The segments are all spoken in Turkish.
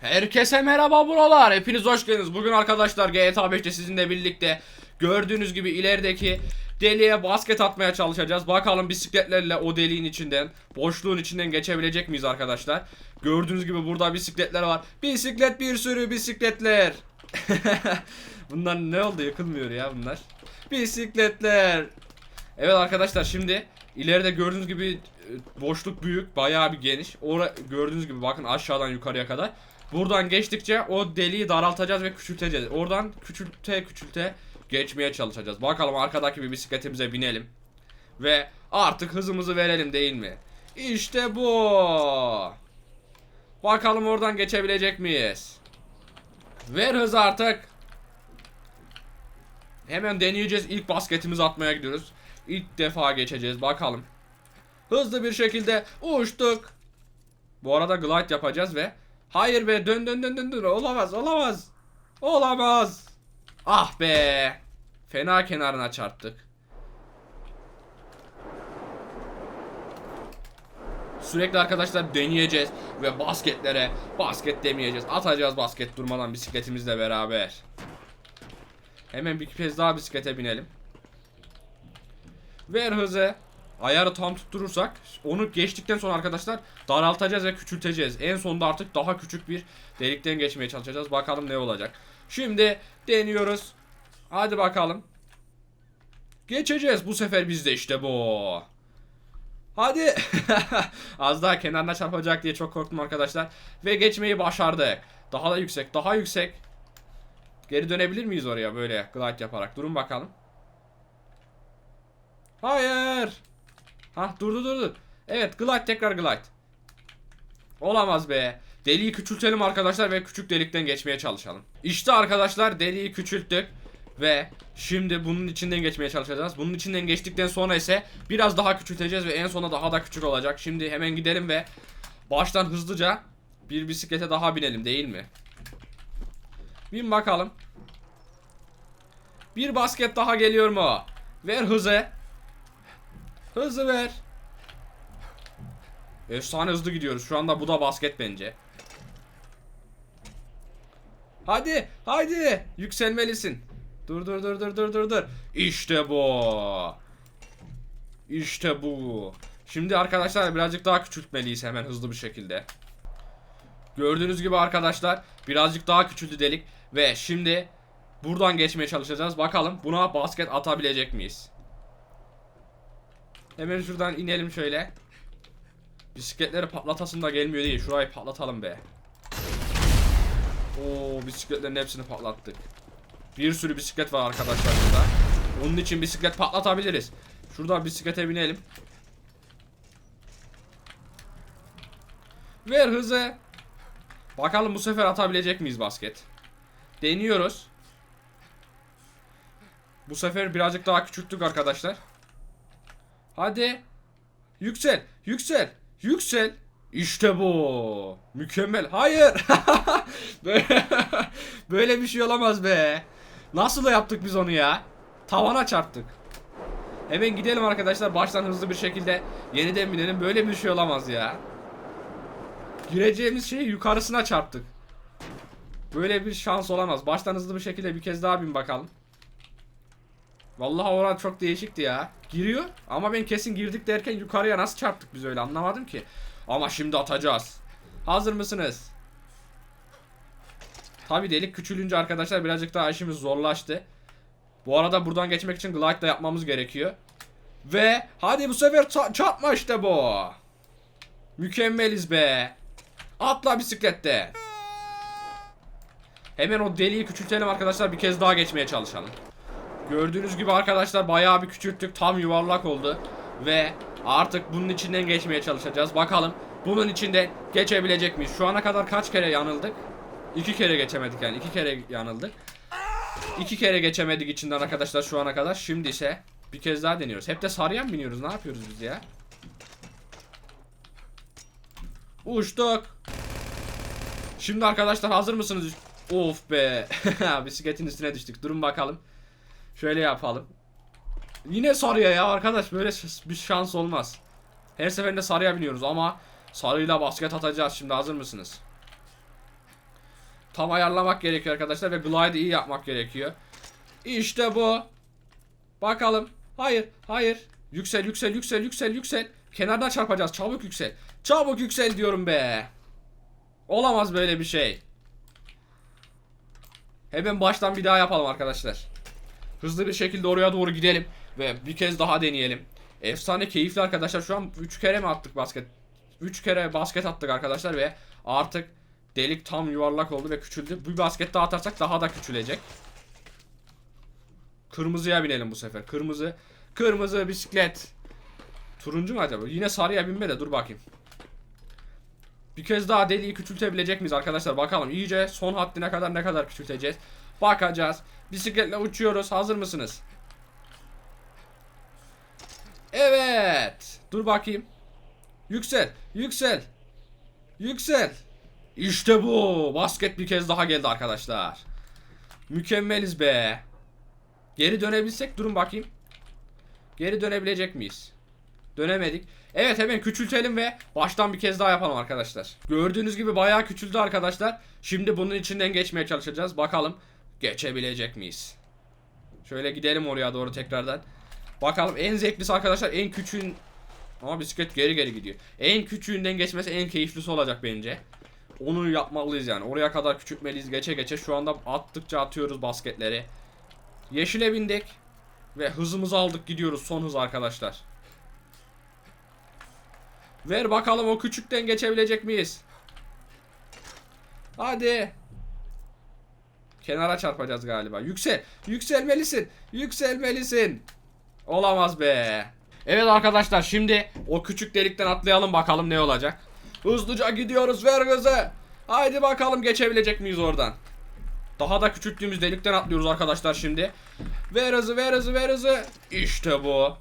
Herkese merhaba buralar. Hepiniz hoş geldiniz. Bugün arkadaşlar GTA 5'te sizinle birlikte gördüğünüz gibi ilerideki deliğe basket atmaya çalışacağız. Bakalım bisikletlerle o deliğin içinden, boşluğun içinden geçebilecek miyiz arkadaşlar? Gördüğünüz gibi burada bisikletler var. Bisiklet bir sürü bisikletler. bunlar ne oldu? Yıkılmıyor ya bunlar. Bisikletler. Evet arkadaşlar şimdi ileride gördüğünüz gibi e, boşluk büyük, bayağı bir geniş. Ora gördüğünüz gibi bakın aşağıdan yukarıya kadar. Buradan geçtikçe o deliği daraltacağız ve küçülteceğiz. Oradan küçülte küçülte geçmeye çalışacağız. Bakalım arkadaki bir bisikletimize binelim. Ve artık hızımızı verelim değil mi? İşte bu. Bakalım oradan geçebilecek miyiz? Ver hız artık. Hemen deneyeceğiz. İlk basketimizi atmaya gidiyoruz. İlk defa geçeceğiz. Bakalım. Hızlı bir şekilde uçtuk. Bu arada glide yapacağız ve Hayır be dön dön dön dön dön. Olamaz olamaz. Olamaz. Ah be. Fena kenarına çarptık. Sürekli arkadaşlar deneyeceğiz ve basketlere basket demeyeceğiz. Atacağız basket durmadan bisikletimizle beraber. Hemen bir kez daha bisiklete binelim. Ver hızı. Ayarı tam tutturursak onu geçtikten sonra arkadaşlar daraltacağız ve küçülteceğiz. En sonunda artık daha küçük bir delikten geçmeye çalışacağız. Bakalım ne olacak. Şimdi deniyoruz. Hadi bakalım. Geçeceğiz bu sefer bizde işte bu. Hadi. Az daha kenarına çarpacak diye çok korktum arkadaşlar. Ve geçmeyi başardık. Daha da yüksek, daha yüksek. Geri dönebilir miyiz oraya böyle glide yaparak? Durun bakalım. Hayır. Hah durdu durdu. Evet glide tekrar glide. Olamaz be. Deliği küçültelim arkadaşlar ve küçük delikten geçmeye çalışalım. İşte arkadaşlar deliği küçülttük. Ve şimdi bunun içinden geçmeye çalışacağız. Bunun içinden geçtikten sonra ise biraz daha küçülteceğiz ve en sona daha da küçük olacak. Şimdi hemen gidelim ve baştan hızlıca bir bisiklete daha binelim değil mi? Bin bakalım. Bir basket daha geliyor mu? Ver hızı. Hızı ver. Efsane hızlı gidiyoruz. Şu anda bu da basket bence. Hadi, hadi. Yükselmelisin. Dur dur dur dur dur dur dur. İşte bu. İşte bu. Şimdi arkadaşlar birazcık daha küçültmeliyiz hemen hızlı bir şekilde. Gördüğünüz gibi arkadaşlar birazcık daha küçüldü delik ve şimdi buradan geçmeye çalışacağız. Bakalım buna basket atabilecek miyiz? Hemen şuradan inelim şöyle. Bisikletleri patlatasın da gelmiyor değil. Şurayı patlatalım be. Oo bisikletlerin hepsini patlattık. Bir sürü bisiklet var arkadaşlar burada. Onun için bisiklet patlatabiliriz. Şuradan bisiklete binelim. Ver hızı. Bakalım bu sefer atabilecek miyiz basket? Deniyoruz. Bu sefer birazcık daha küçülttük arkadaşlar. Hadi. Yüksel. Yüksel. Yüksel. İşte bu. Mükemmel. Hayır. böyle, bir şey olamaz be. Nasıl da yaptık biz onu ya? Tavana çarptık. Hemen gidelim arkadaşlar. Baştan hızlı bir şekilde yeniden binelim. Böyle bir şey olamaz ya. Gireceğimiz şeyi yukarısına çarptık. Böyle bir şans olamaz. Baştan hızlı bir şekilde bir kez daha bin bakalım. Vallahi oran çok değişikti ya. Giriyor ama ben kesin girdik derken yukarıya nasıl çarptık biz öyle anlamadım ki. Ama şimdi atacağız. Hazır mısınız? Tabi delik küçülünce arkadaşlar birazcık daha işimiz zorlaştı. Bu arada buradan geçmek için glide da yapmamız gerekiyor. Ve hadi bu sefer ça- çarpma işte bu. Mükemmeliz be. Atla bisiklette. Hemen o deliği küçültelim arkadaşlar bir kez daha geçmeye çalışalım. Gördüğünüz gibi arkadaşlar bayağı bir küçülttük. Tam yuvarlak oldu. Ve artık bunun içinden geçmeye çalışacağız. Bakalım bunun içinde geçebilecek miyiz? Şu ana kadar kaç kere yanıldık? İki kere geçemedik yani. iki kere yanıldık. İki kere geçemedik içinden arkadaşlar şu ana kadar. Şimdi ise bir kez daha deniyoruz. Hep de sarıya mı biniyoruz? Ne yapıyoruz biz ya? Uçtuk. Şimdi arkadaşlar hazır mısınız? Of be. Bisikletin üstüne düştük. Durun bakalım. Şöyle yapalım. Yine sarıya ya arkadaş böyle bir şans olmaz. Her seferinde sarıya biniyoruz ama sarıyla basket atacağız şimdi hazır mısınız? Tam ayarlamak gerekiyor arkadaşlar ve glide iyi yapmak gerekiyor. İşte bu. Bakalım. Hayır, hayır. Yüksel, yüksel, yüksel, yüksel, yüksel. Kenardan çarpacağız. Çabuk yüksel. Çabuk yüksel diyorum be. Olamaz böyle bir şey. Hemen baştan bir daha yapalım arkadaşlar. Hızlı bir şekilde oraya doğru gidelim. Ve bir kez daha deneyelim. Efsane keyifli arkadaşlar. Şu an 3 kere mi attık basket? 3 kere basket attık arkadaşlar ve artık delik tam yuvarlak oldu ve küçüldü. Bir basket daha atarsak daha da küçülecek. Kırmızıya binelim bu sefer. Kırmızı. Kırmızı bisiklet. Turuncu mu acaba? Yine sarıya binme de dur bakayım. Bir kez daha deliği küçültebilecek miyiz arkadaşlar? Bakalım iyice son haddine kadar ne kadar küçülteceğiz. Bakacağız. Bisikletle uçuyoruz. Hazır mısınız? Evet. Dur bakayım. Yüksel. Yüksel. Yüksel. İşte bu. Basket bir kez daha geldi arkadaşlar. Mükemmeliz be. Geri dönebilsek durun bakayım. Geri dönebilecek miyiz? Dönemedik. Evet hemen küçültelim ve baştan bir kez daha yapalım arkadaşlar. Gördüğünüz gibi bayağı küçüldü arkadaşlar. Şimdi bunun içinden geçmeye çalışacağız. Bakalım geçebilecek miyiz? Şöyle gidelim oraya doğru tekrardan. Bakalım en zevklisi arkadaşlar en küçüğün ama bisiklet geri geri gidiyor. En küçüğünden geçmesi en keyiflisi olacak bence. Onu yapmalıyız yani. Oraya kadar küçültmeliyiz geçe geçe. Şu anda attıkça atıyoruz basketleri. Yeşile bindik. Ve hızımızı aldık gidiyoruz. Son hız arkadaşlar. Ver bakalım o küçükten geçebilecek miyiz? Hadi. Kenara çarpacağız galiba. Yüksel. Yükselmelisin. Yükselmelisin. Olamaz be. Evet arkadaşlar şimdi o küçük delikten atlayalım bakalım ne olacak. Hızlıca gidiyoruz ver hızı. Haydi bakalım geçebilecek miyiz oradan. Daha da küçülttüğümüz delikten atlıyoruz arkadaşlar şimdi. Ver hızı ver hızı ver hızı. İşte bu.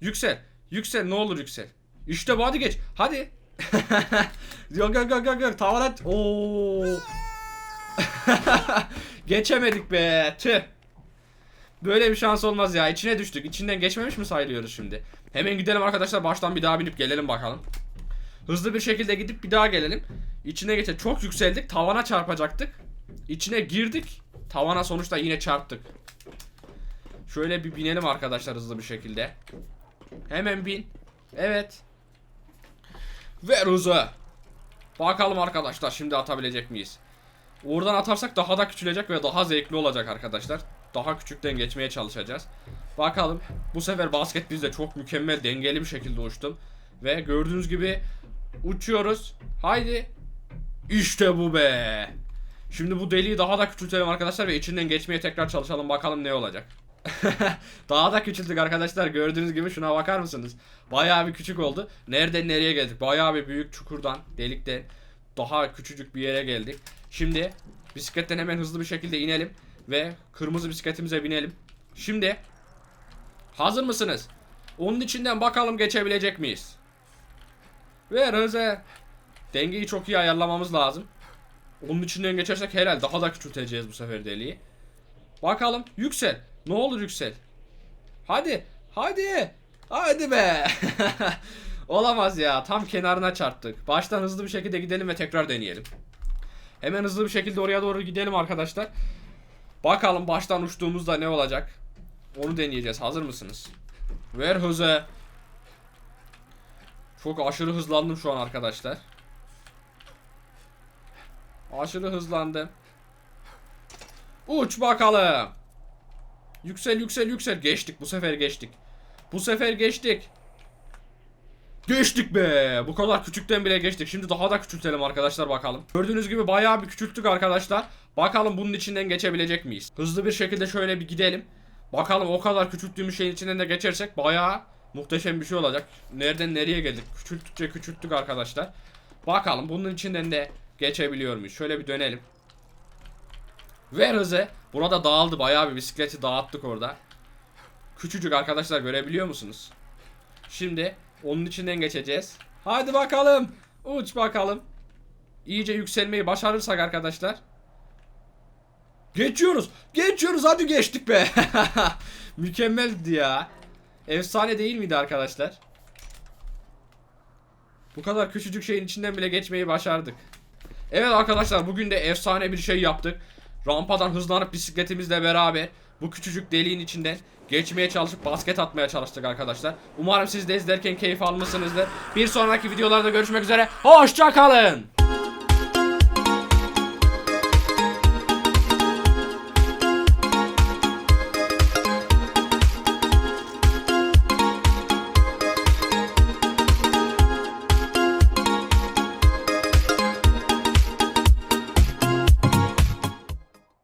Yüksel. Yüksel ne olur yüksel. İşte bu hadi geç. Hadi. yok yok yok yok yok. Tavana. Geçemedik be. Tüh. Böyle bir şans olmaz ya. İçine düştük. İçinden geçmemiş mi sayılıyoruz şimdi? Hemen gidelim arkadaşlar. Baştan bir daha binip gelelim bakalım. Hızlı bir şekilde gidip bir daha gelelim. İçine geçe çok yükseldik. Tavana çarpacaktık. İçine girdik. Tavana sonuçta yine çarptık. Şöyle bir binelim arkadaşlar hızlı bir şekilde. Hemen bin. Evet. Ver hızı. Bakalım arkadaşlar şimdi atabilecek miyiz? Oradan atarsak daha da küçülecek ve daha zevkli olacak arkadaşlar. Daha küçükten geçmeye çalışacağız. Bakalım. Bu sefer basket bizde çok mükemmel dengeli bir şekilde uçtum. Ve gördüğünüz gibi uçuyoruz. Haydi. İşte bu be. Şimdi bu deliği daha da küçültelim arkadaşlar ve içinden geçmeye tekrar çalışalım bakalım ne olacak. daha da küçülttük arkadaşlar gördüğünüz gibi şuna bakar mısınız? Bayağı bir küçük oldu. Nereden nereye geldik? Bayağı bir büyük çukurdan, delikten daha küçücük bir yere geldik. Şimdi bisikletten hemen hızlı bir şekilde inelim ve kırmızı bisikletimize binelim. Şimdi hazır mısınız? Onun içinden bakalım geçebilecek miyiz? Ver hızı. Dengeyi çok iyi ayarlamamız lazım. Onun içinden geçersek herhalde daha da küçülteceğiz bu sefer deliği. Bakalım yüksel. Ne olur yüksel. Hadi. Hadi. Hadi be. Olamaz ya. Tam kenarına çarptık. Baştan hızlı bir şekilde gidelim ve tekrar deneyelim. Hemen hızlı bir şekilde oraya doğru gidelim arkadaşlar. Bakalım baştan uçtuğumuzda ne olacak. Onu deneyeceğiz. Hazır mısınız? Ver hızı. Çok aşırı hızlandım şu an arkadaşlar. Aşırı hızlandım. Uç bakalım. Yüksel yüksel yüksel. Geçtik bu sefer geçtik. Bu sefer geçtik. Geçtik be. Bu kadar küçükten bile geçtik. Şimdi daha da küçültelim arkadaşlar bakalım. Gördüğünüz gibi bayağı bir küçülttük arkadaşlar. Bakalım bunun içinden geçebilecek miyiz? Hızlı bir şekilde şöyle bir gidelim. Bakalım o kadar küçülttüğümüz şeyin içinden de geçersek bayağı muhteşem bir şey olacak. Nereden nereye geldik? Küçülttükçe küçülttük arkadaşlar. Bakalım bunun içinden de geçebiliyor muyuz? Şöyle bir dönelim. Ver hızı. Burada dağıldı. Bayağı bir bisikleti dağıttık orada. Küçücük arkadaşlar görebiliyor musunuz? Şimdi onun içinden geçeceğiz. Hadi bakalım. Uç bakalım. İyice yükselmeyi başarırsak arkadaşlar. Geçiyoruz. Geçiyoruz. Hadi geçtik be. Mükemmeldi ya. Efsane değil miydi arkadaşlar? Bu kadar küçücük şeyin içinden bile geçmeyi başardık. Evet arkadaşlar bugün de efsane bir şey yaptık. Rampadan hızlanıp bisikletimizle beraber bu küçücük deliğin içinden geçmeye çalışıp basket atmaya çalıştık arkadaşlar. Umarım siz de izlerken keyif almışsınızdır. Bir sonraki videolarda görüşmek üzere. Hoşça kalın.